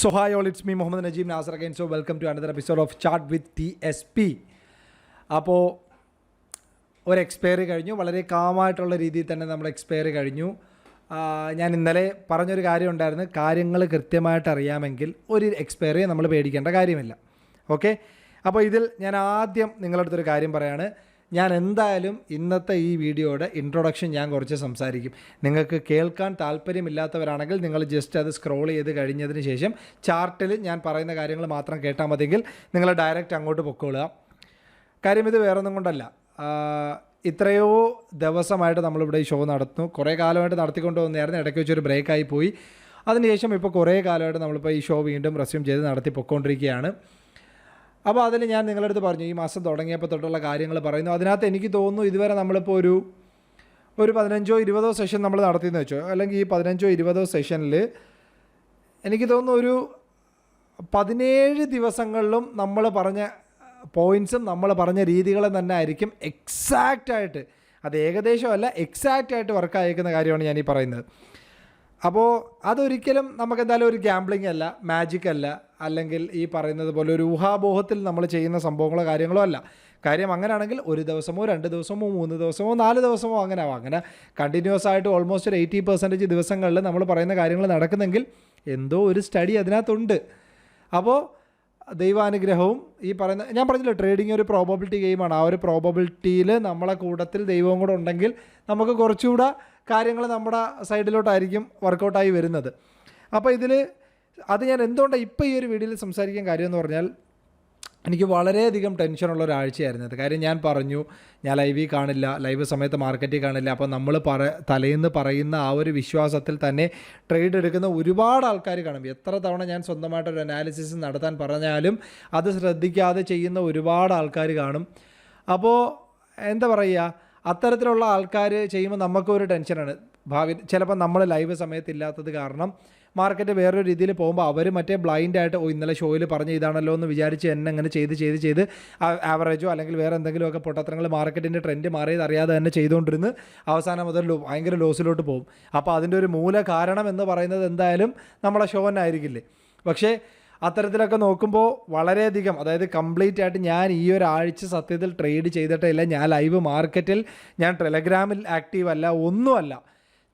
So it's me Muhammad me Nasar again so welcome to another episode of chart with T S P അപ്പോൾ ഒരു expiry കഴിഞ്ഞു. വളരെ കാമായിട്ടുള്ള രീതിയിൽ തന്നെ നമ്മുടെ എക്സ്പയറി കഴിഞ്ഞു. ഞാൻ ഇന്നലെ പറഞ്ഞൊരു കാര്യം ഉണ്ടായിരുന്നു. കാര്യങ്ങൾ കൃത്യമായിട്ട് അറിയാമെങ്കിൽ ഒരു എക്സ്പയറി നമ്മൾ പേടിക്കേണ്ട കാര്യമില്ല. ഓക്കെ അപ്പോൾ ഇതിൽ ഞാൻ ആദ്യം നിങ്ങളുടെ അടുത്തൊരു കാര്യം പറയാണ്. ഞാൻ എന്തായാലും ഇന്നത്തെ ഈ വീഡിയോയുടെ ഇൻട്രൊഡക്ഷൻ ഞാൻ കുറച്ച് സംസാരിക്കും. നിങ്ങൾക്ക് കേൾക്കാൻ താല്പര്യമില്ലാത്തവരാണെങ്കിൽ നിങ്ങൾ ജസ്റ്റ് അത് സ്ക്രോൾ ചെയ്ത് കഴിഞ്ഞതിന് ശേഷം ചാർട്ടിൽ ഞാൻ പറയുന്ന കാര്യങ്ങൾ മാത്രം കേട്ടാൽ മതിയെങ്കിൽ നിങ്ങൾ ഡയറക്റ്റ് അങ്ങോട്ട് പൊക്കോളുക. കാര്യം ഇത് വേറൊന്നും കൊണ്ടല്ല. ഇത്രയോ ദിവസമായിട്ട് നമ്മളിവിടെ ഈ ഷോ നടത്തുന്നു. കുറേ കാലമായിട്ട് നടത്തിക്കൊണ്ട് വന്നായിരുന്നു ഇടയ്ക്ക് വെച്ചൊരു ബ്രേക്കായി പോയി. അതിനുശേഷം ഇപ്പോൾ കുറേ കാലമായിട്ട് നമ്മളിപ്പോൾ ഈ ഷോ വീണ്ടും റെസ്യൂം ചെയ്ത് നടത്തി പൊയ്ക്കൊണ്ടിരിക്കുകയാണ് അപ്പോൾ അതിൽ ഞാൻ നിങ്ങളുടെ അടുത്ത് പറഞ്ഞു ഈ മാസം തുടങ്ങിയപ്പോൾ തൊട്ടുള്ള കാര്യങ്ങൾ പറയുന്നു. അതിനകത്ത് എനിക്ക് തോന്നുന്നു ഇതുവരെ നമ്മളിപ്പോൾ ഒരു ഒരു പതിനഞ്ചോ ഇരുപതോ സെഷൻ നമ്മൾ നടത്തിയെന്ന് വെച്ചോ അല്ലെങ്കിൽ ഈ പതിനഞ്ചോ ഇരുപതോ സെഷനിൽ എനിക്ക് തോന്നുന്നു ഒരു പതിനേഴ് ദിവസങ്ങളിലും നമ്മൾ പറഞ്ഞ പോയിൻസും നമ്മൾ പറഞ്ഞ രീതികളും തന്നെ ആയിരിക്കും എക്സാക്റ്റായിട്ട് അത് ഏകദേശമല്ല എക്സാക്റ്റായിട്ട് വർക്ക് അയക്കുന്ന കാര്യമാണ് ഞാൻ ഈ പറയുന്നത്. അപ്പോൾ അതൊരിക്കലും നമുക്ക് എന്തായാലും ഒരു ഗാംബ്ലിംഗ് അല്ല മാജിക് അല്ല അല്ലെങ്കിൽ ഈ പറയുന്നത് പോലെ ഒരു ഊഹാബോഹത്തിൽ നമ്മൾ ചെയ്യുന്ന സംഭവങ്ങളോ കാര്യങ്ങളോ അല്ല. കാര്യം അങ്ങനെയാണെങ്കിൽ ഒരു ദിവസമോ രണ്ട് ദിവസമോ മൂന്ന് ദിവസമോ നാല് ദിവസമോ അങ്ങനെ ആവാം. അങ്ങനെ കണ്ടിന്യൂസ് ആയിട്ട് ഓൾമോസ്റ്റ് ഒരു എയ്റ്റി പെർസെന്റേജ് ദിവസങ്ങളിൽ നമ്മൾ പറയുന്ന കാര്യങ്ങൾ നടക്കുന്നെങ്കിൽ എന്തോ ഒരു സ്റ്റഡി അതിനകത്തുണ്ട്. അപ്പോൾ ദൈവാനുഗ്രഹവും ഈ പറയുന്ന ഞാൻ പറഞ്ഞില്ല ട്രേഡിംഗ് ഒരു പ്രോബബിലിറ്റി ഗെയിമാണ് ആ ഒരു പ്രോബബിലിറ്റിയിൽ നമ്മളെ കൂട്ടത്തിൽ ദൈവവും കൂടെ ഉണ്ടെങ്കിൽ നമുക്ക് കുറച്ചുകൂടെ കാര്യങ്ങൾ നമ്മുടെ സൈഡിലോട്ടായിരിക്കും വർക്കൗട്ടായി വരുന്നത്. അപ്പോൾ ഇതിൽ അത് ഞാൻ എന്തുകൊണ്ടാണ് ഇപ്പോൾ ഈ ഒരു വീഡിയോയിൽ സംസാരിക്കാൻ കാര്യം എന്ന് പറഞ്ഞാൽ എനിക്ക് വളരെയധികം ടെൻഷനുള്ള ഒരാഴ്ചയായിരുന്നു അത്. കാര്യം ഞാൻ പറഞ്ഞു ഞാൻ ലൈവിൽ കാണില്ല ലൈവ് സമയത്ത് മാർക്കറ്റിൽ കാണില്ല അപ്പോൾ നമ്മൾ പറ തലേന്ന് പറയുന്ന ആ ഒരു വിശ്വാസത്തിൽ തന്നെ ട്രേഡ് എടുക്കുന്ന ഒരുപാട് ആൾക്കാർ കാണും. എത്ര തവണ ഞാൻ സ്വന്തമായിട്ടൊരു അനാലിസിസ് നടത്താൻ പറഞ്ഞാലും അത് ശ്രദ്ധിക്കാതെ ചെയ്യുന്ന ഒരുപാട് ആൾക്കാർ കാണും. അപ്പോൾ എന്താ പറയുക അത്തരത്തിലുള്ള ആൾക്കാർ ചെയ്യുമ്പോൾ നമുക്കൊരു ടെൻഷനാണ്. ഭാവി ചിലപ്പോൾ നമ്മൾ ലൈവ് സമയത്ത് ഇല്ലാത്തത് കാരണം മാർക്കറ്റ് വേറൊരു രീതിയിൽ പോകുമ്പോൾ അവർ മറ്റേ ബ്ലൈൻഡ് ആയിട്ട് ഓ ഇന്നലെ ഷോയിൽ പറഞ്ഞ ഇതാണല്ലോ എന്ന് വിചാരിച്ച് എന്നെ അങ്ങനെ ചെയ്ത് ചെയ്ത് ചെയ്ത് ആവറേജോ അല്ലെങ്കിൽ വേറെ എന്തെങ്കിലുമൊക്കെ പൊട്ടത്തരങ്ങൾ മാർക്കറ്റിന്റെ ട്രെൻഡ് മാറിയത് അറിയാതെ തന്നെ ചെയ്തുകൊണ്ടിരുന്ന് അവസാനം മുതൽ ഭയങ്കര ലോസിലോട്ട് പോകും. അപ്പോൾ അതിന്റെ ഒരു മൂല കാരണം എന്ന് പറയുന്നത് എന്തായാലും നമ്മളെ ഷോ തന്നെ ആയിരിക്കില്ലേ? പക്ഷേ അത്തരത്തിലൊക്കെ നോക്കുമ്പോൾ വളരെയധികം അതായത് കംപ്ലീറ്റ് ആയിട്ട് ഞാൻ ഈ ഒരാഴ്ച സത്യത്തിൽ ട്രേഡ് ചെയ്തിട്ടില്ല ഞാൻ ലൈവ് മാർക്കറ്റിൽ ഞാൻ ടെലഗ്രാമിൽ ആക്റ്റീവ് അല്ല ഒന്നുമല്ല.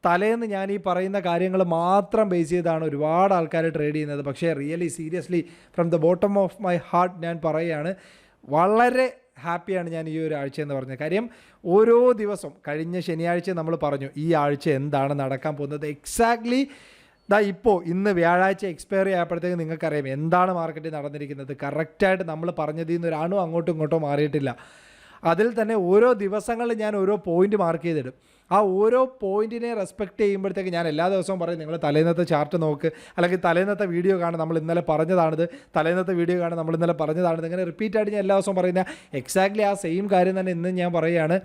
തലേന്ന് ഞാൻ ഈ പറയുന്ന കാര്യങ്ങൾ മാത്രം ബേസ് ചെയ്താണ് ഒരുപാട് ആൾക്കാർ ട്രേഡ് ചെയ്യുന്നത്. പക്ഷേ really seriously from the bottom of my heart ഞാൻ പറയുകയാണ് വളരെ ഹാപ്പിയാണ് ഞാൻ ഈ ഒരു ആഴ്ച എന്ന് പറഞ്ഞത്. കാര്യം ഓരോ ദിവസം കഴിഞ്ഞ ശനിയാഴ്ച നമ്മൾ പറഞ്ഞു ഈ ആഴ്ച എന്താണ് നടക്കാൻ പോകുന്നത്? എക്സാക്ട്ലി ദാ ഇപ്പോൾ ഇന്ന് വ്യാഴാഴ്ച എക്സ്പയറി ആയപ്പോഴത്തേക്ക് നിങ്ങൾക്കറിയാം എന്താണ് മാർക്കറ്റിൽ നടന്നിരിക്കുന്നത്. കറക്റ്റായിട്ട് നമ്മൾ പറഞ്ഞതിൽ നിന്ന് ഒരാണോ അങ്ങോട്ടും ഇങ്ങോട്ടോ മാറിയിട്ടില്ല. അതിൽ തന്നെ ഓരോ ദിവസങ്ങളിൽ ഞാൻ ഓരോ പോയിന്റ് മാർക്ക് ചെയ്തിടും. ആ ഓരോ പോയിന്റിനെ റെസ്പെക്ട് ചെയ്യുമ്പോഴത്തേക്ക് ഞാൻ എല്ലാ ദിവസവും പറയും നിങ്ങൾ തലേന്നത്തെ ചാർട്ട് നോക്ക്. അല്ലെങ്കിൽ തലേന്നത്തെ വീഡിയോ കാണും നമ്മൾ ഇന്നലെ പറഞ്ഞതാണിത്. തലേന്നത്തെ വീഡിയോ കാണും നമ്മൾ ഇന്നലെ പറഞ്ഞതാണിത്. ഇങ്ങനെ റിപ്പീറ്റ് ആയിട്ട് ഞാൻ എല്ലാ ദിവസവും പറയുന്ന എക്സാക്ട്ലി ആ സെയിം കാര്യം തന്നെ ഇന്ന് ഞാൻ പറയുകയാണ്.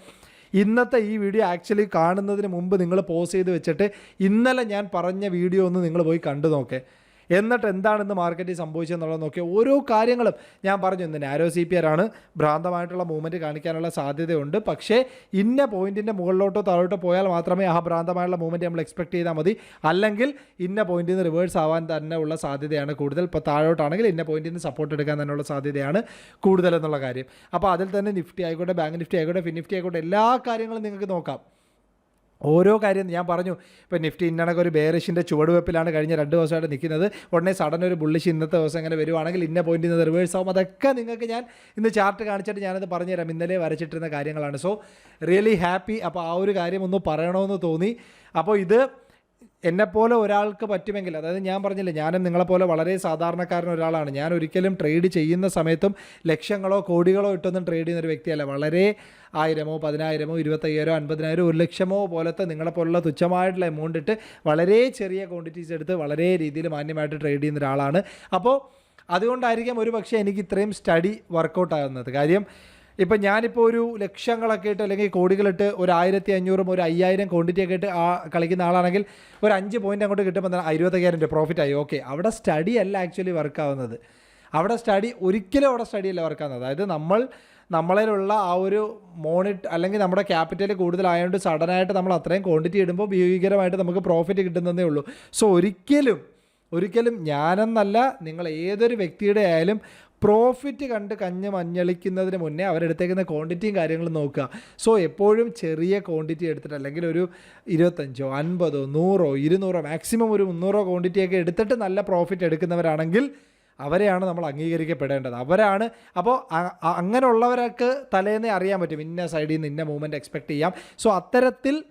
ഇന്നത്തെ ഈ വീഡിയോ ആക്ച്വലി കാണുന്നതിന് മുമ്പ് നിങ്ങൾ പോസ് ചെയ്ത് വെച്ചിട്ട് ഇന്നലെ ഞാൻ പറഞ്ഞ വീഡിയോ ഒന്ന് നിങ്ങൾ പോയി കണ്ടു നോക്കേ. എന്നിട്ട് എന്താണ് ഇന്ന് മാർക്കറ്റിൽ സംഭവിച്ചതെന്നുള്ളത് നോക്കിയ ഓരോ കാര്യങ്ങളും ഞാൻ പറഞ്ഞു. ഇന്ന് നാരോ സി പി ആർ ആണ്. ഭ്രാന്തമായിട്ടുള്ള മൂവ്മെന്റ് കാണിക്കാനുള്ള സാധ്യതയുണ്ട്. പക്ഷേ ഇന്ന പോയിന്റിന്റെ മുകളിലോട്ടോ താഴോട്ടോ പോയാൽ മാത്രമേ ആ ഭ്രാന്തമായുള്ള മൂവ്മെന്റ് നമ്മൾ എക്സ്പെക്ട് ചെയ്താൽ മതി. അല്ലെങ്കിൽ ഇന്ന പോയിന്റിൽ നിന്ന് റിവേഴ്സ് ആവാൻ തന്നെ ഉള്ള സാധ്യതയാണ് കൂടുതൽ. ഇപ്പോൾ താഴോട്ടാണെങ്കിൽ ഇന്ന പോയിന്റിൽ നിന്ന് സപ്പോർട്ട് എടുക്കാൻ തന്നെയുള്ള സാധ്യതയാണ് കൂടുതൽ എന്നുള്ള കാര്യം. അപ്പോൾ അതിൽ തന്നെ നിഫ്റ്റി ആയിക്കോട്ടെ ബാങ്ക് നിഫ്റ്റി ആയിക്കോട്ടെ ഫിൻ നിഫ്റ്റി ആയിക്കോട്ടെ എല്ലാ കാര്യങ്ങളും നിങ്ങൾക്ക് നോക്കാം. ഓരോ കാര്യം ഞാൻ പറഞ്ഞു. ഇപ്പോൾ നിഫ്റ്റി ഇന്നണക്ക് ഒരു ബേറിഷിന്റെ ചുവടുവെപ്പിലാണ് കഴിഞ്ഞ രണ്ട് ദിവസമായിട്ട് നിൽക്കുന്നത്. ഉടനെ സഡൻ ഒരു ബുള്ളിഷ് ഇന്നത്തെ ദിവസം ഇങ്ങനെ വരുവാണെങ്കിൽ ഇന്ന പോയിന്റിൽ നിന്ന് റിവേഴ്സ് ആവും. അതൊക്കെ നിങ്ങൾക്ക് ഞാൻ ഇന്ന് ചാർട്ട് കാണിച്ചിട്ട് ഞാനത് പറഞ്ഞുതരാം. ഇന്നലെ വരച്ചിട്ടിരുന്ന കാര്യങ്ങളാണ്. സോ റിയലി ഹാപ്പി അപ്പോൾ ആ ഒരു കാര്യം ഒന്ന് പറയണമെന്ന് തോന്നി. അപ്പോൾ ഇത് എന്നെപ്പോലെ ഒരാൾക്ക് പറ്റുമെങ്കിൽ അതായത് ഞാൻ പറഞ്ഞില്ല ഞാനും നിങ്ങളെപ്പോലെ വളരെ സാധാരണക്കാരൻ ഒരാളാണ്. ഞാൻ ഒരിക്കലും ട്രേഡ് ചെയ്യുന്ന സമയത്തും ലക്ഷങ്ങളോ കോടികളോ ഇട്ടൊന്നും ട്രേഡ് ചെയ്യുന്ന ഒരു വ്യക്തിയല്ല. വളരെ ആയിരമോ പതിനായിരമോ ഇരുപത്തയ്യായിരോ അൻപതിനായിരോ ഒരു ലക്ഷമോ പോലത്തെ നിങ്ങളെപ്പോലുള്ള തുച്ഛമായിട്ടുള്ള എമൗണ്ട് ഇട്ട് വളരെ ചെറിയ ക്വാണ്ടിറ്റീസ് എടുത്ത് വളരെ രീതിയിൽ മാന്യമായിട്ട് ട്രേഡ് ചെയ്യുന്ന ഒരാളാണ്. അപ്പോൾ അതുകൊണ്ടായിരിക്കാം ഒരു പക്ഷേ എനിക്ക് ഇത്രയും സ്റ്റഡി വർക്കൗട്ട് ആകുന്നത്. കാര്യം ഇപ്പം ഞാനിപ്പോൾ ഒരു ലക്ഷങ്ങളൊക്കെ ഇട്ട് അല്ലെങ്കിൽ കോടികളിട്ട് ഒരു ആയിരത്തി അഞ്ഞൂറും ഒരു അയ്യായിരം ക്വാണ്ടിറ്റി ഒക്കെ ഇട്ട് ആ കളിക്കുന്ന ആളാണെങ്കിൽ ഒരു അഞ്ച് പോയിന്റ് അങ്ങോട്ട് കിട്ടുമ്പോൾ തന്നെ ഇരുപത്തയ്യായിരം രൂപ പ്രോഫിറ്റ് ആയി. ഓക്കെ അവിടെ സ്റ്റഡി അല്ല ആക്ച്വലി വർക്ക് ആവുന്നത്. അവിടെ സ്റ്റഡി ഒരിക്കലും അവിടെ സ്റ്റഡി അല്ല വർക്ക് ആവുന്നത്. അതായത് നമ്മൾ നമ്മളിലുള്ള ആ ഒരു മോണിറ്റ് അല്ലെങ്കിൽ നമ്മുടെ ക്യാപിറ്റൽ കൂടുതലായതുകൊണ്ട് സഡനായിട്ട് നമ്മൾ അത്രയും ക്വാണ്ടിറ്റി ഇടുമ്പോൾ ഭീകരമായിട്ട് നമുക്ക് പ്രോഫിറ്റ് കിട്ടുന്നതേ ഉള്ളൂ. സോ ഒരിക്കലും ഒരിക്കലും ഞാനെന്നല്ല നിങ്ങൾ ഏതൊരു വ്യക്തിയുടെ ആയാലും പ്രോഫിറ്റ് കണ്ട് കഞ്ഞ മഞ്ഞളിക്കുന്നതിന് മുന്നേ അവരെടുത്തേക്കുന്ന ക്വാണ്ടിറ്റിയും കാര്യങ്ങളും നോക്കുക. സോ എപ്പോഴും ചെറിയ ക്വാണ്ടിറ്റി എടുത്തിട്ട് അല്ലെങ്കിൽ ഒരു ഇരുപത്തഞ്ചോ അൻപതോ നൂറോ ഇരുന്നൂറോ മാക്സിമം ഒരു മുന്നൂറോ ക്വാണ്ടിറ്റിയൊക്കെ എടുത്തിട്ട് നല്ല പ്രോഫിറ്റ് എടുക്കുന്നവരാണെങ്കിൽ അവരെയാണ് നമ്മൾ അംഗീകരിക്കപ്പെടേണ്ടത്. അവരാണ് അപ്പോൾ അങ്ങനെയുള്ളവർക്ക് തലേന്നേ അറിയാൻ പറ്റും. ഇന്ന സൈഡിൽ നിന്ന് ഇന്ന മൂവ്മെന്റ് എക്സ്പെക്റ്റ് ചെയ്യാം. സോ അത്തരത്തിൽ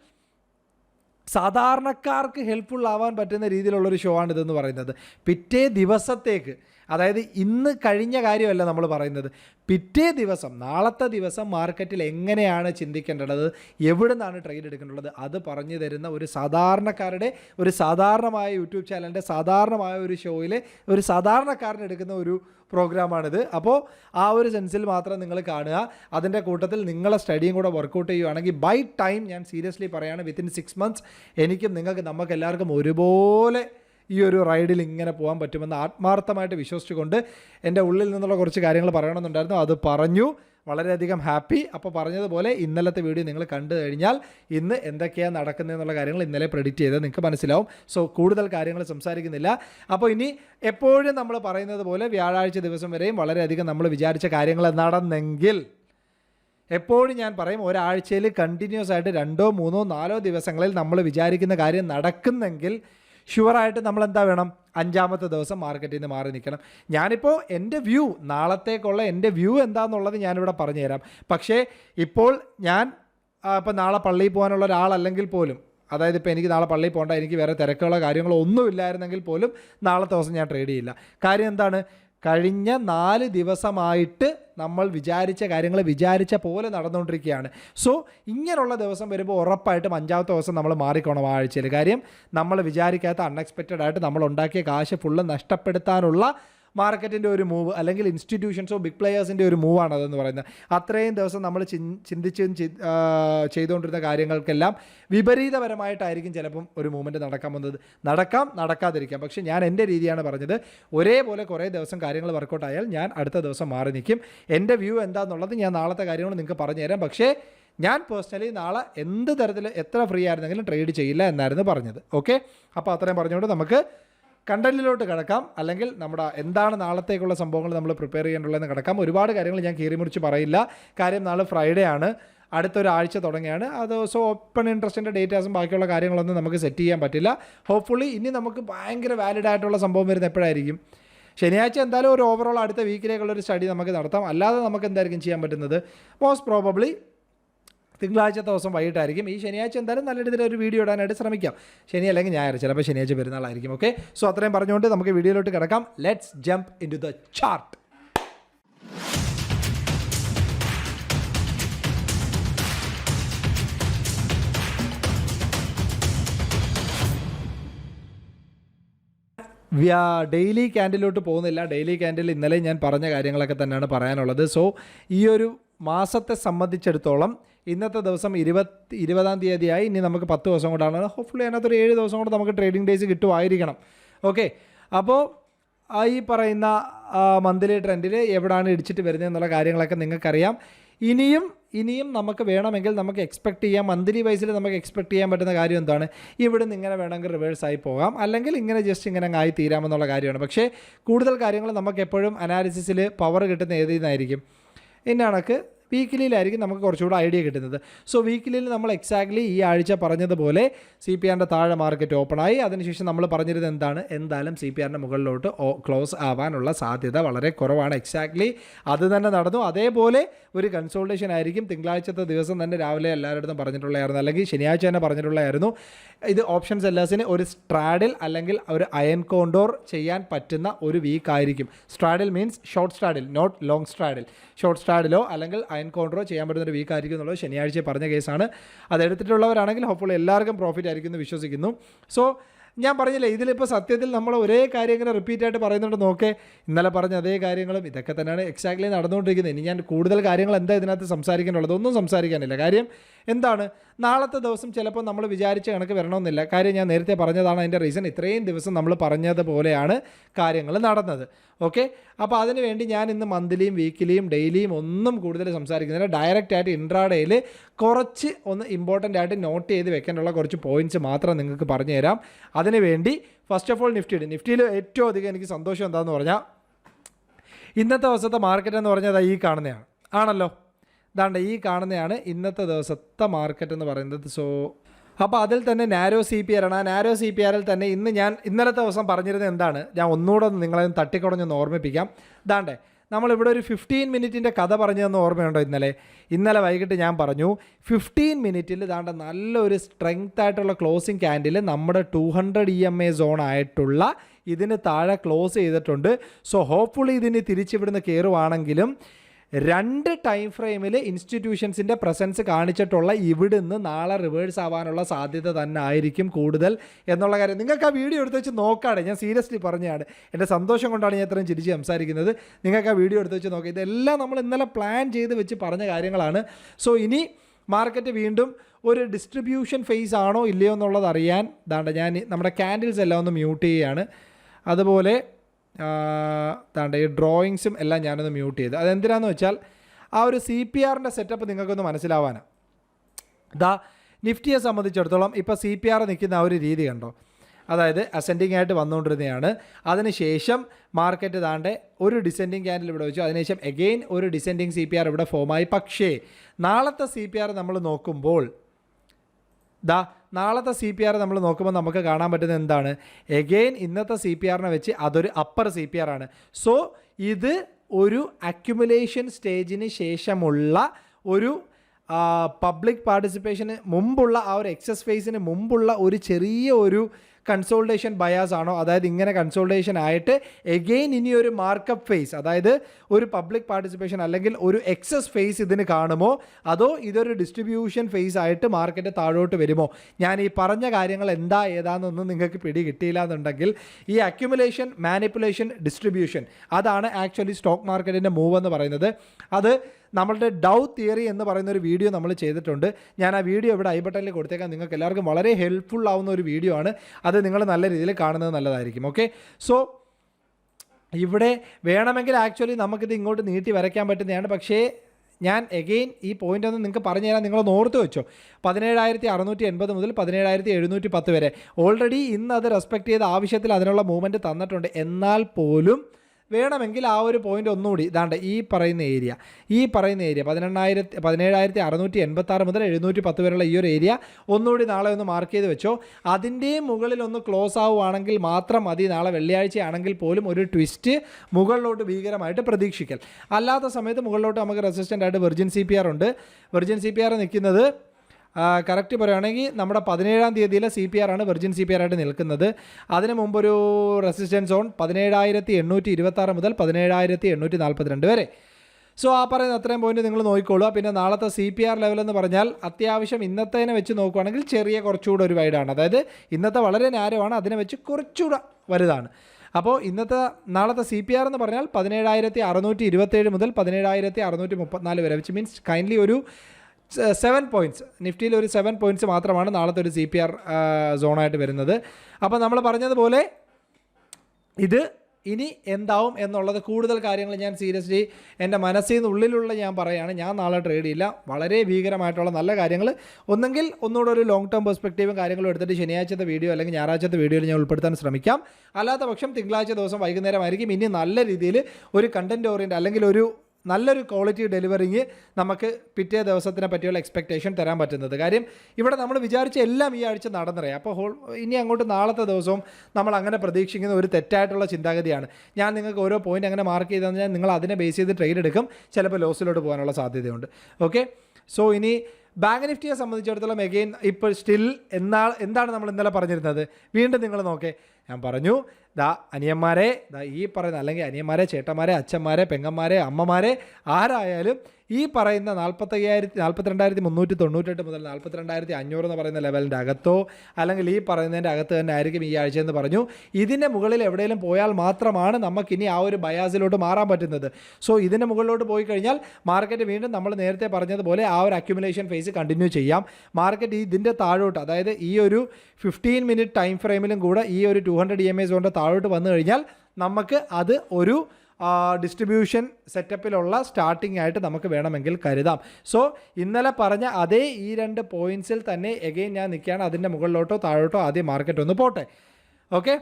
സാധാരണക്കാർക്ക് ഹെൽപ്ഫുൾ ആവാൻ പറ്റുന്ന രീതിയിലുള്ളൊരു ഷോ ആണ് ഇതെന്ന് പറയുന്നത്. പിറ്റേ ദിവസത്തേക്ക് അതായത് ഇന്ന് കഴിഞ്ഞ കാര്യമല്ല നമ്മൾ പറയുന്നത്. പിറ്റേ ദിവസം നാളത്തെ ദിവസം മാർക്കറ്റിൽ എങ്ങനെയാണ് ചിന്തിക്കേണ്ടത്? എവിടെ നിന്നാണ് ട്രേഡ് എടുക്കേണ്ടത്? അത് പറഞ്ഞു തരുന്ന ഒരു സാധാരണക്കാരുടെ ഒരു സാധാരണമായ യൂട്യൂബ് ചാനലിന്റെ സാധാരണമായ ഒരു ഷോയിൽ ഒരു സാധാരണക്കാരൻ എടുക്കുന്ന ഒരു പ്രോഗ്രാമാണിത്. അപ്പോൾ ആ ഒരു സെൻസിൽ മാത്രം നിങ്ങൾ കാണുക. അതിന്റെ കൂട്ടത്തിൽ നിങ്ങളെ സ്റ്റഡിയും കൂടെ വർക്കൗട്ട് ചെയ്യുകയാണെങ്കിൽ ബൈ ടൈം ഞാൻ സീരിയസ്ലി പറയുകയാണ് വിത്തിൻ സിക്സ് മന്ത്സ് എനിക്കും നിങ്ങൾക്ക് നമുക്ക് എല്ലാവർക്കും ഒരുപോലെ ഈ ഒരു റൈഡിൽ ഇങ്ങനെ പോകാൻ പറ്റുമെന്ന് ആത്മാർത്ഥമായിട്ട് വിശ്വസിച്ചുകൊണ്ട് എന്റെ ഉള്ളിൽ നിന്നുള്ള കുറച്ച് കാര്യങ്ങൾ പറയണമെന്നുണ്ടായിരുന്നു. അത് പറഞ്ഞു. വളരെയധികം ഹാപ്പി. അപ്പോൾ പറഞ്ഞതുപോലെ ഇന്നലത്തെ വീഡിയോ നിങ്ങൾ കണ്ടു കഴിഞ്ഞാൽ ഇന്ന് എന്തൊക്കെയാണ് നടക്കുന്നതെന്നുള്ള കാര്യങ്ങൾ ഇന്നലെ പ്രെഡിക്റ്റ് ചെയ്തത്. നിങ്ങൾക്ക് മനസ്സിലാവും. സോ കൂടുതൽ കാര്യങ്ങൾ സംസാരിക്കുന്നില്ല. അപ്പോൾ ഇനി എപ്പോഴും നമ്മൾ പറയുന്നത് പോലെ വ്യാഴാഴ്ച ദിവസം വരെയും വളരെയധികം നമ്മൾ വിചാരിച്ച കാര്യങ്ങൾ നടന്നെങ്കിൽ എപ്പോഴും ഞാൻ പറയും ഒരാഴ്ചയിൽ കണ്ടിന്യൂസ് ആയിട്ട് രണ്ടോ മൂന്നോ നാലോ ദിവസങ്ങളിൽ നമ്മൾ വിചാരിക്കുന്ന കാര്യം നടക്കുന്നെങ്കിൽ ഷുവറായിട്ട് നമ്മൾ എന്താ വേണം? അഞ്ചാമത്തെ ദിവസം മാർക്കറ്റിൽ നിന്ന് മാറി നിൽക്കണം. ഞാനിപ്പോൾ എന്റെ വ്യൂ നാളത്തേക്കുള്ള എന്റെ വ്യൂ എന്താണെന്നുള്ളത് ഞാനിവിടെ പറഞ്ഞുതരാം. പക്ഷേ ഇപ്പോൾ ഞാൻ ഇപ്പം നാളെ പള്ളിയിൽ പോകാനുള്ള ഒരാളല്ലെങ്കിൽ പോലും അതായത് ഇപ്പോൾ എനിക്ക് നാളെ പള്ളിയിൽ പോകേണ്ട എനിക്ക് വേറെ തിരക്കുകളോ കാര്യങ്ങളോ ഒന്നും ഇല്ലായിരുന്നെങ്കിൽ പോലും നാളത്തെ ദിവസം ഞാൻ ട്രേഡ് ചെയ്യില്ല. കാര്യം എന്താണ്? കഴിഞ്ഞ നാല് ദിവസമായിട്ട് നമ്മൾ വിചാരിച്ച കാര്യങ്ങൾ വിചാരിച്ച പോലെ നടന്നുകൊണ്ടിരിക്കുകയാണ്. സോ ഇങ്ങനെയുള്ള ദിവസം വരുമ്പോൾ ഉറപ്പായിട്ടും അഞ്ചാമത്തെ ദിവസം നമ്മൾ മാറിക്കോണം ആഴ്ചയിൽ. കാര്യം നമ്മൾ വിചാരിക്കാത്ത അൺഎക്സ്പെക്റ്റഡ് ആയിട്ട് നമ്മൾ ഉണ്ടാക്കിയ കാശ് ഫുള്ള് നഷ്ടപ്പെടുത്താനുള്ള മാർക്കറ്റിന്റെ ഒരു മൂവ് അല്ലെങ്കിൽ ഇൻസ്റ്റിറ്റ്യൂഷൻസോ ബിഗ് പ്ലെയേഴ്സിന്റെ ഒരു മൂവാണ് അതെന്ന് പറയുന്നത്. അത്രയും ദിവസം നമ്മൾ ചിന്തിച്ചും ചെയ്തുകൊണ്ടിരുന്ന കാര്യങ്ങൾക്കെല്ലാം വിപരീതപരമായിട്ടായിരിക്കും ചിലപ്പം ഒരു മൂവ്മെന്റ് നടക്കാൻ വന്നത്. നടക്കാം നടക്കാതിരിക്കാം. പക്ഷേ ഞാൻ എന്റെ രീതിയാണ് പറഞ്ഞത്. ഒരേപോലെ കുറേ ദിവസം കാര്യങ്ങൾ വർക്കൗട്ട് ആയാൽ ഞാൻ അടുത്ത ദിവസം മാറി നിൽക്കും. എന്റെ വ്യൂ എന്താണെന്നുള്ളത് ഞാൻ നാളത്തെ കാര്യങ്ങൾ നിങ്ങൾക്ക് പറഞ്ഞു പറഞ്ഞുതരാം പക്ഷേ ഞാൻ പേഴ്സണലി നാളെ എന്ത് തരത്തിൽ എത്ര ഫ്രീ ആയിരുന്നെങ്കിലും ട്രേഡ് ചെയ്യില്ല എന്നായിരുന്നു പറഞ്ഞത്. ഓക്കെ അപ്പോൾ അത്രയും പറഞ്ഞുകൊണ്ട് നമുക്ക് കണ്ടന്റിലോട്ട് കിടക്കാം. അല്ലെങ്കിൽ നമ്മുടെ എന്താണ് നാളത്തേക്കുള്ള സംഭവങ്ങൾ നമ്മൾ പ്രിപ്പയർ ചെയ്യേണ്ടതെന്ന് കിടക്കാം. ഒരുപാട് കാര്യങ്ങൾ ഞാൻ കീറിമുറിച്ച് പറയില്ല. കാര്യം നാളെ ഫ്രൈഡേ ആണ്. അടുത്തൊരാഴ്ച തുടങ്ങിയാണ്. അത് സോ ഓപ്പൺ ഇൻട്രസ്റ്റിന്റെ ഡേറ്റാസും ബാക്കിയുള്ള കാര്യങ്ങളൊന്നും നമുക്ക് സെറ്റ് ചെയ്യാൻ പറ്റില്ല. ഹോപ്പ്ഫുള്ളി ഇനി നമുക്ക് ഭയങ്കര വാലിഡ് ആയിട്ടുള്ള സംഭവം വരുന്നത് എപ്പോഴായിരിക്കും? ശനിയാഴ്ച എന്തായാലും ഒരു ഓവറോൾ അടുത്ത വീക്കിലേക്കുള്ള ഒരു സ്റ്റഡി നമുക്ക് നടത്താം. അല്ലാതെ നമുക്ക് എന്തായിരിക്കും ചെയ്യാൻ പറ്റുന്നത്? മോസ്റ്റ് പ്രോബബ്ലി തിങ്കളാഴ്ച ദിവസം വൈകിട്ടായിരിക്കും. ഈ ശനിയാഴ്ച എന്തായാലും നല്ല രീതിയിൽ ഒരു വീഡിയോ ഇടാനായിട്ട് ശ്രമിക്കാം. ശനി അല്ലെങ്കിൽ ഞായർ ചിലപ്പോൾ ശനിയാഴ്ച പെരുന്നാളായിരിക്കും ഓക്കെ സോ അത്രയും പറഞ്ഞുകൊണ്ട് നമുക്ക് വീഡിയോയിലോട്ട് കിടക്കാം. Let's jump into the chart daily ക്യാൻഡിലോട്ട് പോകുന്നില്ല. ഡെയിലി ക്യാൻഡിൽ ഇന്നലെ ഞാൻ പറഞ്ഞ കാര്യങ്ങളൊക്കെ തന്നെയാണ് പറയാനുള്ളത്. സോ ഈ ഒരു മാസത്തെ സംബന്ധിച്ചിടത്തോളം ഇന്നത്തെ ദിവസം ഇരുപത്തി ഇരുപതാം തീയതിയായി ഇനി നമുക്ക് പത്ത് ദിവസം കൊണ്ടാണ് ഹോപ്പ്ഫുള്ളി അതിനകത്തൊരു ഏഴ് ദിവസം കൊണ്ട് നമുക്ക് ട്രേഡിംഗ് ഡേയ്സ് കിട്ടുമായിരിക്കണം. ഓക്കെ അപ്പോൾ ഈ പറയുന്ന മന്ത്ലി ട്രെൻഡിൽ എവിടെയാണ് ഇടിച്ചിട്ട് വരുന്നത് എന്നുള്ള കാര്യങ്ങളൊക്കെ നിങ്ങൾക്കറിയാം. ഇനിയും ഇനിയും നമുക്ക് വേണമെങ്കിൽ നമുക്ക് എക്സ്പെക്ട് ചെയ്യാം. മന്ത്ലി വൈസിൽ നമുക്ക് എക്സ്പെക്ട് ചെയ്യാൻ പറ്റുന്ന കാര്യം എന്താണ്? ഇവിടെ നിന്ന് ഇങ്ങനെ വേണമെങ്കിൽ റിവേഴ്സ് ആയി പോകാം. അല്ലെങ്കിൽ ഇങ്ങനെ ജസ്റ്റ് ഇങ്ങനെ ആയി തീരാമെന്നുള്ള കാര്യമാണ്. പക്ഷേ കൂടുതൽ കാര്യങ്ങൾ നമുക്ക് എപ്പോഴും അനാലിസിസിൽ പവർ കിട്ടുന്ന ഏതിൽ നിന്നായിരിക്കും? ഇന്ന കണക്ക് വീക്കിലിയിലായിരിക്കും നമുക്ക് കുറച്ചുകൂടെ ഐഡിയ കിട്ടുന്നത്. സോ വീക്കിലിയിൽ നമ്മൾ എക്സാക്ട്ലി ഈ ആഴ്ച പറഞ്ഞതുപോലെ സി പി ആറിന്റെ താഴെ മാർക്കറ്റ് ഓപ്പൺ ആയി. അതിനുശേഷം നമ്മൾ പറഞ്ഞിരുന്നത് എന്താണ്? എന്തായാലും സി പി ആറിന്റെ മുകളിലോട്ട് ക്ലോസ് ആവാനുള്ള സാധ്യത വളരെ കുറവാണ്. എക്സാക്ട്ലി അത് തന്നെ നടന്നു. അതേപോലെ ഒരു കൺസോൾട്ടേഷൻ ആയിരിക്കും. തിങ്കളാഴ്ചത്തെ ദിവസം തന്നെ രാവിലെ എല്ലാവരുടെ പറഞ്ഞിട്ടുള്ളതായിരുന്നു. അല്ലെങ്കിൽ ശനിയാഴ്ച തന്നെ പറഞ്ഞിട്ടുള്ളതായിരുന്നു. ഇത് ഓപ്ഷൻസ് എല്ലാസിന് ഒരു സ്ട്രാഡിൽ അല്ലെങ്കിൽ ഒരു അയൺ കോണ്ടോർ ചെയ്യാൻ പറ്റുന്ന ഒരു വീക്ക് ആയിരിക്കും. Straddle means short straddle not long straddle short സ്ട്രാഡിലോ അല്ലെങ്കിൽ അയൺ കോണ്ടറോ ചെയ്യാൻ പറ്റുന്ന ഒരു വീക്ക് ആയിരിക്കും എന്നുള്ളത് ശനിയാഴ്ച പറഞ്ഞ കേസാണ്. അത് എടുത്തിട്ടുള്ളവരാണെങ്കിൽ ഹോപ്പ്ഫുൾ എല്ലാവർക്കും പ്രോഫിറ്റ് ആയിരിക്കും എന്ന് വിശ്വസിക്കുന്നു. സോ ഞാൻ പറഞ്ഞില്ലേ ഇതിലിപ്പോൾ സത്യത്തിൽ നമ്മൾ ഒരേ കാര്യം ഇങ്ങനെ റിപ്പീറ്റ് ആയിട്ട് പറയുന്നുണ്ട് നോക്കേ. ഇന്നലെ പറഞ്ഞ അതേ കാര്യങ്ങളും ഇതൊക്കെ തന്നെയാണ് എക്സാക്ട്ലി നടന്നുകൊണ്ടിരിക്കുന്നത്. ഇനി ഞാൻ കൂടുതൽ കാര്യങ്ങൾ എന്താ ഇതിനകത്ത് സംസാരിക്കാനുള്ളത്? ഒന്നും സംസാരിക്കാനില്ല. കാര്യം എന്താണ്? നാളത്തെ ദിവസം ചിലപ്പോൾ നമ്മൾ വിചാരിച്ച കണക്ക് വരണമെന്നില്ല. കാര്യം ഞാൻ നേരത്തെ പറഞ്ഞതാണ് അതിന്റെ റീസൺ ഇത്രയും ദിവസം നമ്മൾ പറഞ്ഞതുപോലെയാണ് കാര്യങ്ങൾ നടന്നത്. ഓക്കെ? അപ്പോൾ അതിന് വേണ്ടി ഞാൻ ഇന്ന് മന്ത്ലിയും വീക്കിലിയും ഡെയിലിയും ഒന്നും കൂടുതൽ സംസാരിക്കുന്നില്ല. ഡയറക്റ്റ് ആയിട്ട് ഇൻട്രാഡേയിൽ കുറച്ച് ഒന്ന് ഇമ്പോർട്ടന്റ് ആയിട്ട് നോട്ട് ചെയ്ത് വെക്കാനുള്ള കുറച്ച് പോയിന്റ്സ് മാത്രം നിങ്ങൾക്ക് പറഞ്ഞു തരാം അതിനുവേണ്ടി ഫസ്റ്റ് ഓഫ് ഓൾ നിഫ്റ്റിയുടെ നിഫ്റ്റിയിൽ ഏറ്റവും അധികം എനിക്ക് സന്തോഷം എന്താണെന്ന് പറഞ്ഞാൽ ഇന്നത്തെ ദിവസത്തെ മാർക്കറ്റ് എന്ന് പറഞ്ഞാൽ അത് ഈ കാണുന്നതാണ്. ആണല്ലോ? ഇതാണ്ട് ഈ കാണുന്നതാണ് ഇന്നത്തെ ദിവസത്തെ മാർക്കറ്റ് എന്ന് പറയുന്നത്. സോ അപ്പോൾ അതിൽ തന്നെ നാരോ സി പി ആർ ആണ്. ആ നാരോ സി പി ആറിൽ തന്നെ ഇന്ന് ഞാൻ ഇന്നലത്തെ ദിവസം പറഞ്ഞിരുന്നത് എന്താണ്? ഞാൻ ഒന്നുകൂടെ ഒന്ന് നിങ്ങളെ തട്ടിക്കുടഞ്ഞൊന്ന് ഓർമ്മിപ്പിക്കാം. ഇതാണ്ടേ നമ്മളിവിടെ ഒരു ഫിഫ്റ്റീൻ മിനിറ്റിന്റെ കഥ പറഞ്ഞതെന്ന് ഓർമ്മയുണ്ടോ ഇന്നലെ? ഇന്നലെ വൈകിട്ട് ഞാൻ പറഞ്ഞു ഫിഫ്റ്റീൻ മിനിറ്റിൽ ഇതാണ്ട് നല്ലൊരു സ്ട്രെങ്ത് ആയിട്ടുള്ള ക്ലോസിങ് ക്യാൻഡിൽ നമ്മുടെ two hundred E M A zone ആയിട്ടുള്ള ഇതിന് താഴെ ക്ലോസ് ചെയ്തിട്ടുണ്ട്. സോ ഹോപ്പ്ഫുള്ളി ഇതിന് തിരിച്ചിവിടുന്ന് കയറുവാണെങ്കിലും രണ്ട് ടൈം ഫ്രെയിമിൽ ഇൻസ്റ്റിറ്റ്യൂഷൻസിന്റെ പ്രസൻസ് കാണിച്ചിട്ടുള്ള ഇവിടുന്ന് നാളെ റിവേഴ്സ് ആവാനുള്ള സാധ്യത തന്നെ ആയിരിക്കും കൂടുതൽ എന്നുള്ള കാര്യം. നിങ്ങൾക്ക് ആ വീഡിയോ എടുത്ത് വെച്ച് നോക്കാണ് ഞാൻ സീരിയസ്ലി പറഞ്ഞതാണ്. എന്റെ സന്തോഷം കൊണ്ടാണ് ഞാൻ ഇത്രയും ചിരിച്ച് സംസാരിക്കുന്നത്. നിങ്ങൾക്ക് ആ വീഡിയോ എടുത്ത് വെച്ച് നോക്കുക ഇതെല്ലാം നമ്മൾ ഇന്നലെ പ്ലാൻ ചെയ്ത് വെച്ച് പറഞ്ഞ കാര്യങ്ങളാണ്. സോ ഇനി മാർക്കറ്റ് വീണ്ടും ഒരു ഡിസ്ട്രിബ്യൂഷൻ ഫേസ് ആണോ ഇല്ലയോ എന്നുള്ളത് അറിയാൻ ഞാൻ നമ്മുടെ ക്യാൻഡിൽസ് എല്ലാം ഒന്ന് മ്യൂട്ട് ചെയ്യുകയാണ്. അതുപോലെ താണ്ട ഈ ഡ്രോയിങ്സും എല്ലാം ഞാനൊന്ന് മ്യൂട്ട് ചെയ്ത്. അതെന്തിനാന്ന് വെച്ചാൽ ആ ഒരു സി പി ആറിന്റെ സെറ്റപ്പ് നിങ്ങൾക്കൊന്ന് മനസ്സിലാവാനാണ് ദാ നിഫ്റ്റിയെ സംബന്ധിച്ചിടത്തോളം ഇപ്പോൾ സി പി ആർ നിൽക്കുന്ന ആ ഒരു രീതി കണ്ടോ? അതായത് അസെൻഡിങ് ആയിട്ട് വന്നുകൊണ്ടിരുന്നതാണ് അതിനുശേഷം മാർക്കറ്റ് താണ്ടെ ഒരു ഡിസെൻഡിങ് ക്യാൻഡിൽ ഇവിടെ വെച്ചു. അതിനുശേഷം എഗെയിൻ ഒരു ഡിസെൻഡിങ് സി പി ആർ ഇവിടെ ഫോമായി പക്ഷേ നാളത്തെ സി പി ആർ നമ്മൾ നോക്കുമ്പോൾ ദാ നാളത്തെ സി പി ആർ നമ്മൾ നോക്കുമ്പോൾ നമുക്ക് കാണാൻ പറ്റുന്നത് എന്താണ്? എഗെയിൻ ഇന്നത്തെ സി പി ആറിനെ വെച്ച് അതൊരു അപ്പർ സി പി ആർ ആണ്. സോ ഇത് ഒരു അക്യുമുലേഷൻ സ്റ്റേജിന് ശേഷമുള്ള ഒരു പബ്ലിക് പാർട്ടിസിപ്പേഷന് മുമ്പുള്ള ആ ഒരു എക്സസ് ഫേസിന് മുമ്പുള്ള ഒരു ചെറിയ ഒരു കൺസോൾട്ടേഷൻ ബയാസ് ആണോ? അതായത് ഇങ്ങനെ കൺസോൾട്ടേഷൻ ആയിട്ട് എഗെയിൻ ഇനി ഒരു മാർക്കപ്പ് ഫേസ് അതായത് ഒരു പബ്ലിക് പാർട്ടിസിപ്പേഷൻ അല്ലെങ്കിൽ ഒരു എക്സസ് ഫേസ് ഇതിന് കാണുമോ? അതോ ഇതൊരു ഡിസ്ട്രിബ്യൂഷൻ ഫേസ് ആയിട്ട് മാർക്കറ്റ് താഴോട്ട് വരുമോ? ഞാൻ ഈ പറഞ്ഞ കാര്യങ്ങൾ എന്താ ഏതാണെന്നൊന്നും നിങ്ങൾക്ക് പിടി കിട്ടിയില്ല എന്നുണ്ടെങ്കിൽ ഈ അക്യുമുലേഷൻ മാനിപ്പുലേഷൻ ഡിസ്ട്രിബ്യൂഷൻ അതാണ് ആക്ച്വലി സ്റ്റോക്ക് മാർക്കറ്റിന്റെ മൂവ് എന്ന് പറയുന്നത്. അത് നമ്മളുടെ ഡൗ തിയറി എന്ന് പറയുന്ന ഒരു വീഡിയോ നമ്മൾ ചെയ്തിട്ടുണ്ട്. ഞാൻ ആ വീഡിയോ ഇവിടെ ഐ ബട്ടണിൽ കൊടുത്തേക്കാം. നിങ്ങൾക്ക് എല്ലാവർക്കും വളരെ ഹെൽപ്ഫുൾ ആവുന്ന ഒരു വീഡിയോ ആണ്. അത് നിങ്ങൾ നല്ല രീതിയിൽ കാണുന്നത് നല്ലതായിരിക്കും. ഓക്കെ സോ ഇവിടെ വേണമെങ്കിൽ ആക്ച്വലി നമുക്കിത് ഇങ്ങോട്ട് നീട്ടി വരയ്ക്കാൻ പറ്റുന്നതാണ്. പക്ഷേ ഞാൻ എഗെയിൻ ഈ പോയിന്റ് ഒന്ന് നിങ്ങൾക്ക് പറഞ്ഞു തരാൻ നിങ്ങളൊന്ന് ഓർത്ത് വെച്ചോ. പതിനേഴായിരത്തി അറുന്നൂറ്റി എൺപത് മുതൽ പതിനേഴായിരത്തി എഴുന്നൂറ്റി പത്ത് വരെ. ഓൾറെഡി ഇന്ന് അത് റെസ്പെക്ട് ചെയ്ത ആവശ്യത്തിൽ അതിനുള്ള മൂവ്മെന്റ് തന്നിട്ടുണ്ട്. എന്നാൽ പോലും വേണമെങ്കിൽ ആ ഒരു പോയിന്റ് ഒന്നുകൂടി ഇതാണ്ട് ഈ പറയുന്ന ഏരിയ ഈ പറയുന്ന ഏരിയ പതിനെണ്ണായിരത്തി പതിനേഴായിരത്തി അറുന്നൂറ്റി എൺപത്തി ആറ് മുതൽ എഴുന്നൂറ്റി പത്ത് വരെയുള്ള ഈ ഒരു ഏരിയ ഒന്നുകൂടി നാളെ ഒന്ന് മാർക്ക് ചെയ്ത് വെച്ചോ. അതിന്റെയും മുകളിൽ ഒന്ന് ക്ലോസ് ആവുകയാണെങ്കിൽ മാത്രം മതി നാളെ വെള്ളിയാഴ്ചയാണെങ്കിൽ പോലും ഒരു ട്വിസ്റ്റ് മുകളിലോട്ട് ഭീകരമായിട്ട് പ്രതീക്ഷിക്കൽ. അല്ലാത്ത സമയത്ത് മുകളിലോട്ട് നമുക്ക് റെസിസ്റ്റന്റ് ആയിട്ട് വെർജിൻ സി പി ആർ ഉണ്ട്. വെർജിൻ സി പി ആർ നിൽക്കുന്നത് കറക്റ്റ് പറയുകയാണെങ്കിൽ നമ്മുടെ പതിനേഴാം തീയതിയിലെ സി പി ആർ ആണ് വെർജിൻ സി പി ആർ ആയിട്ട് നിൽക്കുന്നത്. അതിന് മുമ്പൊരു റെസിസ്റ്റൻസ് സോൺ പതിനേഴായിരത്തി എണ്ണൂറ്റി ഇരുപത്താറ് മുതൽ പതിനേഴായിരത്തി എണ്ണൂറ്റി നാൽപ്പത്തിരണ്ട് വരെ. സോ ആ പറയുന്ന അത്രയും പോയിന്റ് നിങ്ങൾ നോക്കിക്കോളുക. പിന്നെ നാളത്തെ സി പി ആർ ലെവൽ എന്ന് പറഞ്ഞാൽ അത്യാവശ്യം ഇന്നത്തേനെ വെച്ച് നോക്കുകയാണെങ്കിൽ ചെറിയ കുറച്ചുകൂടെ ഒരു വൈഡാണ് അതായത് ഇന്നത്തെ വളരെ നാരമാണ് അതിനെ വെച്ച് കുറച്ചുകൂടെ വലുതാണ്. അപ്പോൾ ഇന്നത്തെ നാളത്തെ സി പി ആർ എന്ന് പറഞ്ഞാൽ പതിനേഴായിരത്തി അറുന്നൂറ്റി ഇരുപത്തേഴ് മുതൽ പതിനേഴായിരത്തി അറുന്നൂറ്റി മുപ്പത്തിനാല് വരെ വെച്ച് മീൻസ് കൈൻഡ്ലി ഒരു സെവൻ പോയിന്റ്സ് നിഫ്റ്റിയിൽ ഒരു സെവൻ പോയിന്റ്സ് മാത്രമാണ് നാളത്തെ ഒരു സി പി ആർ സോണായിട്ട് വരുന്നത്. അപ്പോൾ നമ്മൾ പറഞ്ഞതുപോലെ ഇത് ഇനി എന്താവും എന്നുള്ളത് കൂടുതൽ കാര്യങ്ങൾ ഞാൻ സീരിയസ്ലി എന്റെ മനസ്സിൽ നിന്ന് ഉള്ളിലുള്ള ഞാൻ പറയുകയാണ് ഞാൻ നാളെ ട്രേഡ് ചെയ്യില്ല. വളരെ ഭീകരമായിട്ടുള്ള നല്ല കാര്യങ്ങൾ. ഒന്നെങ്കിൽ ഒന്നുകൂടെ ഒരു ലോങ് ടേം പെർസ്പെക്റ്റീവും കാര്യങ്ങളും എടുത്തിട്ട് ശനിയാഴ്ചത്തെ വീഡിയോ അല്ലെങ്കിൽ ഞായറാഴ്ചത്തെ വീഡിയോയിൽ ഞാൻ ഉൾപ്പെടുത്താൻ ശ്രമിക്കാം. അല്ലാത്ത പക്ഷം തിങ്കളാഴ്ച ദിവസം വൈകുന്നേരമായിരിക്കും. ഇനി നല്ല രീതിയിൽ ഒരു കണ്ടന്റ് ഓറിയന്റ് അല്ലെങ്കിൽ ഒരു നല്ലൊരു ക്വാളിറ്റി ഡെലിവറിങ് നമുക്ക് പിറ്റേ ദിവസത്തിനെ പറ്റിയുള്ള എക്സ്പെക്റ്റേഷൻ തരാൻ പറ്റുന്നത്. കാര്യം ഇവിടെ നമ്മൾ വിചാരിച്ച എല്ലാം ഈ ആഴ്ച നടന്നറിയാം. അപ്പോൾ ഹോൾ ഇനി അങ്ങോട്ട് നാളത്തെ ദിവസവും നമ്മൾ അങ്ങനെ പ്രതീക്ഷിക്കുന്ന ഒരു തെറ്റായിട്ടുള്ള ചിന്താഗതിയാണ്. ഞാൻ നിങ്ങൾക്ക് ഓരോ പോയിന്റ് അങ്ങനെ മാർക്ക് ചെയ്തെന്ന് കഴിഞ്ഞാൽ നിങ്ങൾ അതിനെ ബേസ് ചെയ്ത് ട്രേഡ് എടുക്കും. ചിലപ്പോൾ ലോസിലോട്ട് പോകാനുള്ള സാധ്യതയുണ്ട്. ഓക്കെ സോ ഇനി ബാങ്ക് നിഫ്റ്റിയെ സംബന്ധിച്ചിടത്തോളം എഗെയിൻ ഇപ്പോൾ സ്റ്റിൽ എന്നാൾ എന്താണ് നമ്മൾ ഇന്നലെ പറഞ്ഞിരുന്നത്? വീണ്ടും നിങ്ങൾ നോക്കേ. ഞാൻ പറഞ്ഞു ദാ അനിയന്മാരെ ദാ ഈ പറയുന്ന അല്ലെങ്കിൽ അനിയന്മാരെ ചേട്ടന്മാരെ അച്ഛന്മാരെ പെങ്ങന്മാരെ അമ്മമാരെ ആരായാലും ഈ പറയുന്ന നാൽപ്പത്തയ്യായിരത്തി നാൽപ്പത്തിരണ്ടായിരത്തി മുന്നൂറ്റി തൊണ്ണൂറ്റെട്ട് മുതൽ നാൽപ്പത്തിരണ്ടായിരത്തി അഞ്ഞൂറ് എന്ന് പറയുന്ന ലെവലിന്റെ അകത്തോ അല്ലെങ്കിൽ ഈ പറയുന്നതിന്റെ അകത്ത് തന്നെ ആയിരിക്കും ഈ ആഴ്ച എന്ന് പറഞ്ഞു. ഇതിന്റെ മുകളിൽ എവിടെയെങ്കിലും പോയാൽ മാത്രമാണ് നമുക്കിനി ആ ഒരു ബയാസിലോട്ട് മാറാൻ പറ്റുന്നത്. സോ ഇതിന്റെ മുകളിലോട്ട് പോയി കഴിഞ്ഞാൽ മാർക്കറ്റ് വീണ്ടും നമ്മൾ നേരത്തെ പറഞ്ഞതുപോലെ ആ ഒരു അക്യുമുലേഷൻ ഫേസ് കണ്ടിന്യൂ ചെയ്യാം. മാർക്കറ്റ് ഇതിന്റെ താഴോട്ട് അതായത് ഈ ഒരു ഫിഫ്റ്റീൻ മിനിറ്റ് ടൈം ഫ്രെയിമിലും കൂടെ ഈ ഒരു two hundred E M I സോണിന്റെ താഴോട്ട് വന്നു കഴിഞ്ഞാൽ നമുക്ക് അത് ഒരു ഡിസ്ട്രിബ്യൂഷൻ സെറ്റപ്പിലുള്ള സ്റ്റാർട്ടിംഗ് ആയിട്ട് നമുക്ക് വേണമെങ്കിൽ കരുതാം. സോ ഇന്നലെ പറഞ്ഞ അതേ ഈ രണ്ട് പോയിന്റ്സിൽ തന്നെ എഗെയിൻ ഞാൻ നിൽക്കുകയാണ്. അതിന്റെ മുകളിലോട്ടോ താഴോട്ടോ ആദ്യം മാർക്കറ്റ് ഒന്ന് പോട്ടെ. ഓക്കെ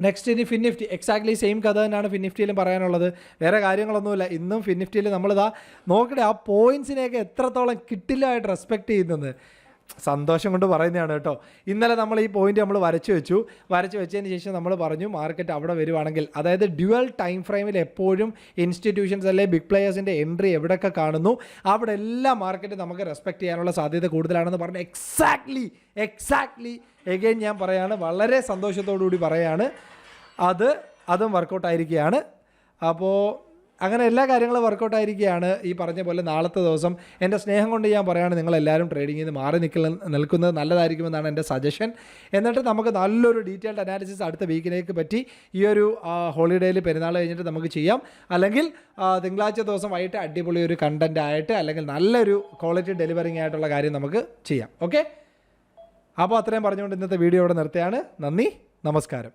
നെക്സ്റ്റ് ഇനി ഫിൻനിഫ്റ്റി എക്സാക്ട്ലി സെയിം കഥ തന്നെയാണ് ഫിൻനിഫ്റ്റിയിലും പറയാനുള്ളത്. വേറെ കാര്യങ്ങളൊന്നുമില്ല. ഇന്നും ഫിൻനിഫ്റ്റിയിൽ നമ്മളിതാ നോക്കട്ടെ ആ പോയിൻസിനെയൊക്കെ എത്രത്തോളം കിട്ടില്ലായിട്ട് റെസ്പെക്റ്റ് ചെയ്യുന്നത്. സന്തോഷം കൊണ്ട് പറയുന്നതാണ് കേട്ടോ. ഇന്നലെ നമ്മൾ ഈ പോയിന്റ് നമ്മൾ വരച്ചു വെച്ചു. വരച്ചു വെച്ചതിന് ശേഷം നമ്മൾ പറഞ്ഞു മാർക്കറ്റ് അവിടെ വരുവാണെങ്കിൽ അതായത് ഡ്യുവൽ ടൈം ഫ്രെയിമിൽ എപ്പോഴും ഇൻസ്റ്റിറ്റ്യൂഷൻസ് അല്ലെ ബിഗ് പ്ലെയേഴ്സിന്റെ എൻട്രി എവിടെയൊക്കെ കാണുന്നു അവിടെ എല്ലാ മാർക്കറ്റും നമുക്ക് റെസ്പെക്ട് ചെയ്യാനുള്ള സാധ്യത കൂടുതലാണെന്ന് പറഞ്ഞ്. എക്സാക്ട്ലി എക്സാക്ട്ലി എഗെയിൻ ഞാൻ പറയാണ് വളരെ സന്തോഷത്തോടു കൂടി പറയാണ്. അത് അതും വർക്കൗട്ട് ആയിരിക്കുകയാണ്. അപ്പോൾ അങ്ങനെ എല്ലാ കാര്യങ്ങളും വർക്കൗട്ട് ആയിരിക്കുകയാണ് ഈ പറഞ്ഞ പോലെ നാളത്തെ ദിവസം. എന്റെ സ്നേഹം കൊണ്ട് ഞാൻ പറയാണ് നിങ്ങളെല്ലാവരും ട്രേഡിങ്ങിൽ നിന്ന് മാറി നിൽക്കൽ നിൽക്കുന്നത് നല്ലതായിരിക്കുമെന്നാണ് എന്റെ സജഷൻ എന്നിട്ട് നമുക്ക് നല്ലൊരു ഡീറ്റെയിൽഡ് അനാലിസിസ് അടുത്ത വീക്കിലേക്ക് പറ്റി ഈ ഒരു ഹോളിഡേയിൽ പെരുന്നാൾ കഴിഞ്ഞിട്ട് നമുക്ക് ചെയ്യാം. അല്ലെങ്കിൽ തിങ്കളാഴ്ച ദിവസം വൈകിട്ട് അടിപൊളി ഒരു കണ്ടന്റ് ആയിട്ട് അല്ലെങ്കിൽ നല്ലൊരു ക്വാളിറ്റി ഡെലിവറിങ് ആയിട്ടുള്ള കാര്യം നമുക്ക് ചെയ്യാം. ഓക്കെ അപ്പോൾ അത്രയും പറഞ്ഞുകൊണ്ട് ഇന്നത്തെ വീഡിയോ ഇവിടെ നിർത്തുകയാണ്. നന്ദി നമസ്കാരം.